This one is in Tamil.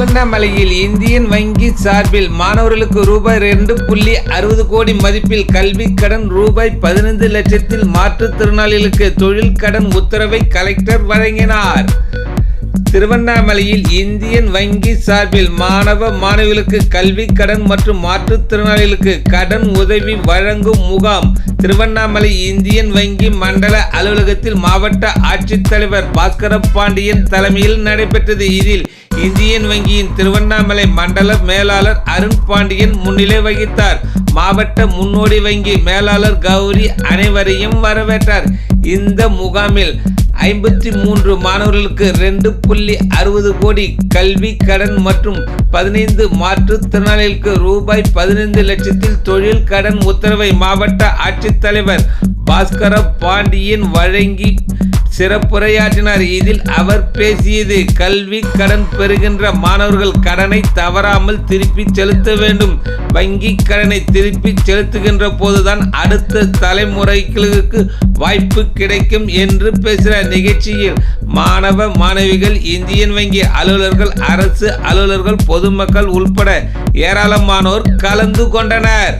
திருவண்ணாமலையில் இந்தியன் வங்கி சார்பில் மாணவர்களுக்கு ரூபாய் ரெண்டு புள்ளி அறுபது கோடி மதிப்பில் கல்வி கடன் ரூபாய் பதினைந்து லட்சத்தில் மாற்றுத்திறனாளிகளுக்கு தொழில் கடன் உத்தரவை கலெக்டர் வழங்கினார். திருவண்ணாமலையில் இந்தியன் வங்கி சார்பில் மாணவ மாணவிகளுக்கு கல்வி கடன் மற்றும் மாற்றுத்திறனாளிகளுக்கு கடன் உதவி வழங்கும் முகாம் திருவண்ணாமலை இந்தியன் வங்கி மண்டல அலுவலகத்தில் மாவட்ட ஆட்சித்தலைவர் பாஸ்கர பாண்டியன் தலைமையில் நடைபெற்றது. இதில் இந்தியன் வங்கியின் திருவண்ணாமலை மண்டல மேலாளர் அருண் பாண்டியன் முன்னிலை வகித்தார். மாவட்ட முன்னோடி வங்கி மேலாளர் கௌரி அனைவரையும் வரவேற்றார். இந்த முகாமில் ஐம்பத்தி மூன்று மாணவர்களுக்கு ரெண்டு புள்ளி அறுபது கோடி கல்வி கடன் மற்றும் பதினைந்து மாற்றுத்திறனாளிகளுக்கு ரூபாய் பதினைந்து லட்சத்தில் தொழில் கடன் உத்தரவை மாவட்ட ஆட்சித்தலைவர் பாஸ்கர பாண்டியன் வழங்கி சிறப்புரையாற்றினார். இதில் அவர் பேசியது கல்வி கடன் பெறுகின்ற மாணவர்கள் கடனை தவறாமல் திருப்பி செலுத்த வேண்டும். வங்கி கடனை திருப்பி செலுத்துகின்ற போதுதான் அடுத்த தலைமுறைகளுக்கு வாய்ப்பு கிடைக்கும் என்று பேசுகிற நிகழ்ச்சியில் மாணவ மாணவிகள் இந்தியன் வங்கி அலுவலர்கள் அரசு அலுவலர்கள் பொதுமக்கள் உள்பட ஏராளமானோர் கலந்து கொண்டனர்.